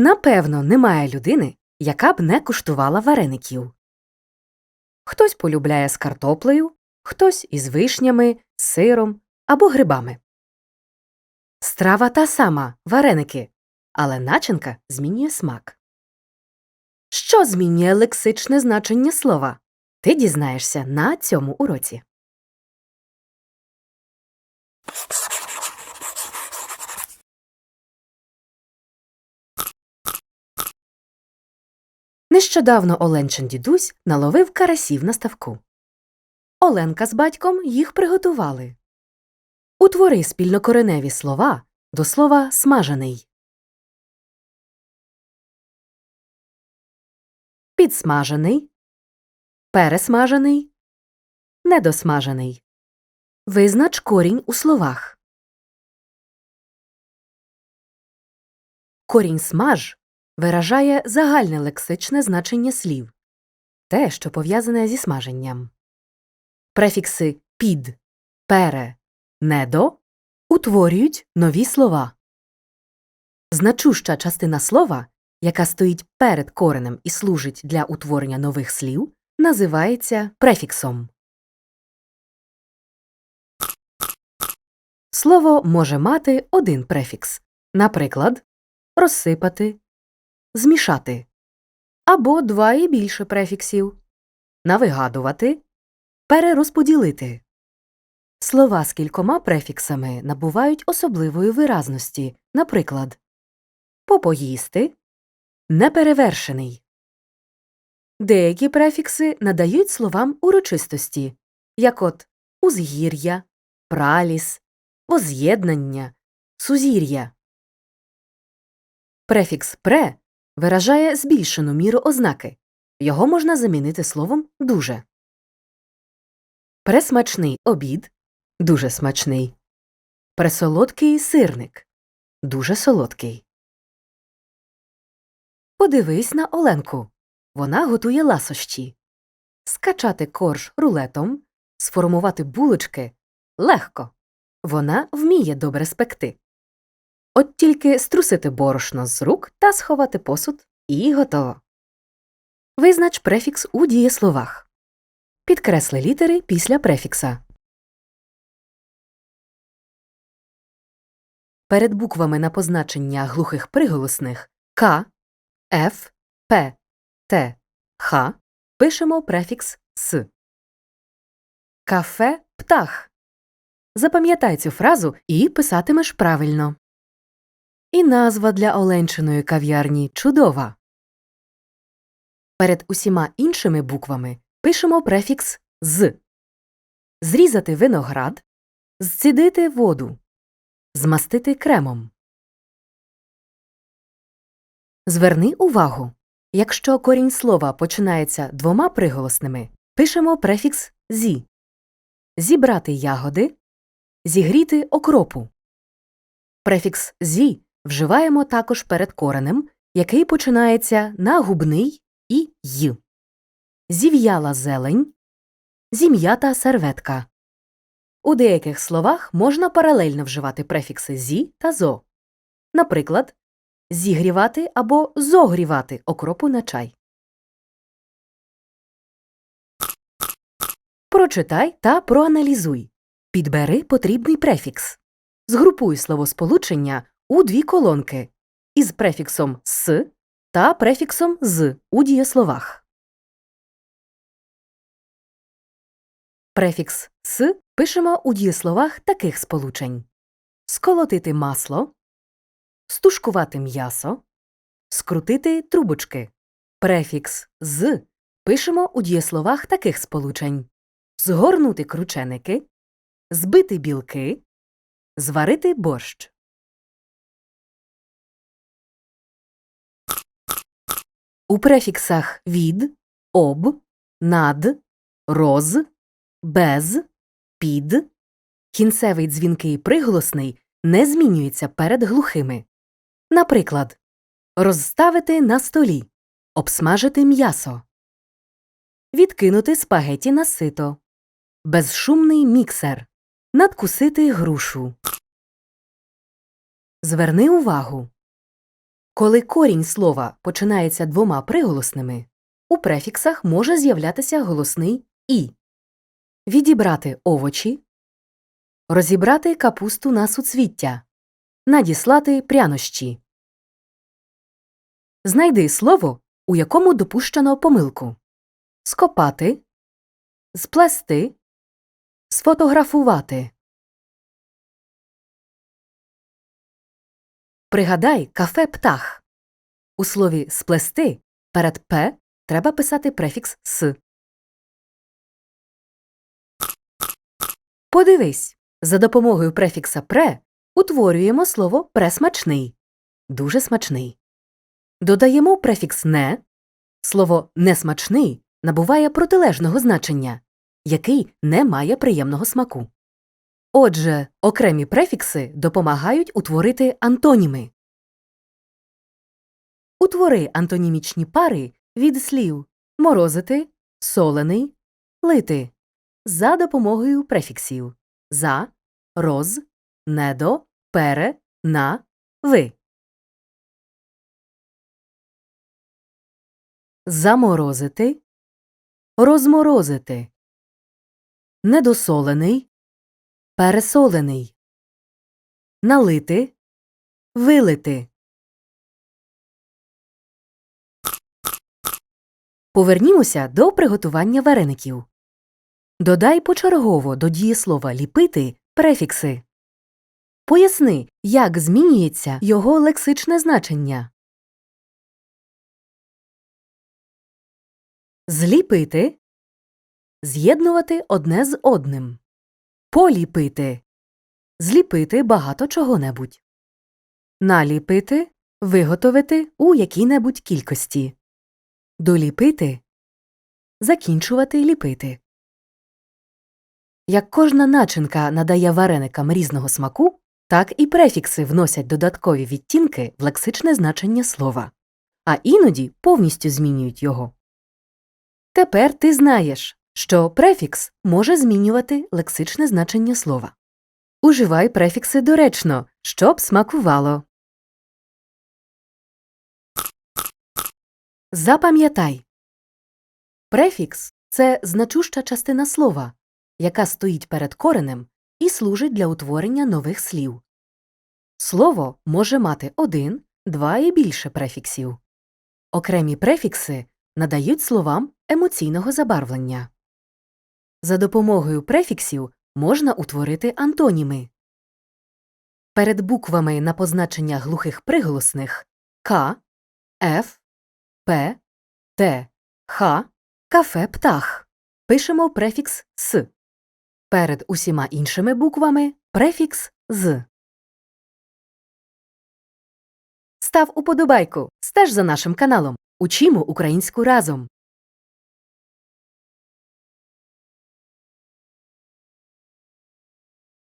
Напевно, немає людини, яка б не куштувала вареників. Хтось полюбляє з картоплею, хтось із вишнями, сиром або грибами. Страва та сама вареники, але начинка змінює смак. Що змінює лексичне значення слова? Ти дізнаєшся на цьому уроці. Нещодавно Оленчин дідусь наловив карасів на ставку. Оленка з батьком їх приготували. Утвори спільнокореневі слова до слова смажений. Підсмажений, пересмажений, недосмажений. Визнач корінь у словах. Корінь смаж виражає загальне лексичне значення слів те, що пов'язане зі смаженням. Префікси під, пере, недо утворюють нові слова. Значуща частина слова, яка стоїть перед коренем і служить для утворення нових слів, називається префіксом. Слово може мати один префікс, наприклад, розсипати, змішати, або два і більше префіксів навигадувати, перерозподілити. Слова з кількома префіксами набувають особливої виразності, наприклад, попоїсти, неперевершений. Деякі префікси надають словам урочистості, як от узгір'я, праліс, воз'єднання, сузір'я. Префікс пре виражає збільшену міру ознаки. Його можна замінити словом дуже. Пресмачний обід дуже смачний. Пресолодкий сирник дуже солодкий. Подивись на Оленку. Вона готує ласощі. Скачати корж рулетом, сформувати булочки легко. Вона вміє добре спекти. От тільки струсити борошно з рук та сховати посуд і готово. Визнач префікс у дієсловах. Підкресли літери після префікса. Перед буквами на позначення глухих приголосних К, Ф, П, Т, Х пишемо префікс С. Кафе птах. Запам'ятай цю фразу і писатимеш правильно. І назва для Оленчиної кав'ярні чудова. Перед усіма іншими буквами пишемо префікс з. Зрізати виноград, зцідити воду, змастити кремом. Зверни увагу. Якщо корінь слова починається двома приголосними, пишемо префікс зі. Зібрати ягоди, зігріти окропу. Префікс зі вживаємо також перед коренем, який починається на губний і й. Зів'яла зелень, зім'ята серветка. У деяких словах можна паралельно вживати префікси зі та зо. Наприклад, зігрівати або зогрівати окропу на чай. Прочитай та проаналізуй. Підбери потрібний префікс. Згрупуй словосполучення у дві колонки із префіксом с та префіксом з у дієсловах. Префікс с пишемо у дієсловах таких сполучень сколотити масло, стушкувати м'ясо, скрутити трубочки. Префікс з пишемо у дієсловах таких сполучень згорнути крученики, збити білки, зварити борщ. У префіксах від, об, над, роз, без, під кінцевий дзвінкий приголосний не змінюється перед глухими. Наприклад, розставити на столі, обсмажити м'ясо, відкинути спагеті на сито, безшумний міксер, надкусити грушу. Зверни увагу. Коли корінь слова починається двома приголосними, у префіксах може з'являтися голосний і. Відібрати овочі, розібрати капусту на суцвіття, надіслати прянощі. Знайди слово, у якому допущено помилку. Скопати, сплести, сфотографувати. Пригадай кафе птах. У слові сплести перед п треба писати префікс с. Подивись, за допомогою префікса пре утворюємо слово пресмачний. Дуже смачний. Додаємо префікс не. Слово несмачний набуває протилежного значення, який не має приємного смаку. Отже, окремі префікси допомагають утворити антоніми. Утвори антонімічні пари від слів морозити, солений, лити за допомогою префіксів за, роз, недо, пере, на, ви. Заморозити, розморозити, недосолений, пересолений, налити, вилити. Повернімося до приготування вареників. Додай почергово до дієслова ліпити префікси. Поясни, як змінюється його лексичне значення. Зліпити з'єднувати одне з одним. Поліпити зліпити багато чого-небудь. Наліпити виготовити у якій-небудь кількості. Доліпити закінчувати ліпити. Як кожна начинка надає вареникам різного смаку, так і префікси вносять додаткові відтінки в лексичне значення слова, а іноді повністю змінюють його. Тепер ти знаєш, що префікс може змінювати лексичне значення слова. Уживай префікси доречно, щоб смакувало. Запам'ятай. Префікс це значуща частина слова, яка стоїть перед коренем і служить для утворення нових слів. Слово може мати один, два і більше префіксів. Окремі префікси надають словам емоційного забарвлення. За допомогою префіксів можна утворити антоніми. Перед буквами на позначення глухих приголосних К, Ф, П, Т, Х, кафе птах пишемо префікс С. Перед усіма іншими буквами префікс з. Став уподобайку. Стеж за нашим каналом. Учімо українську разом.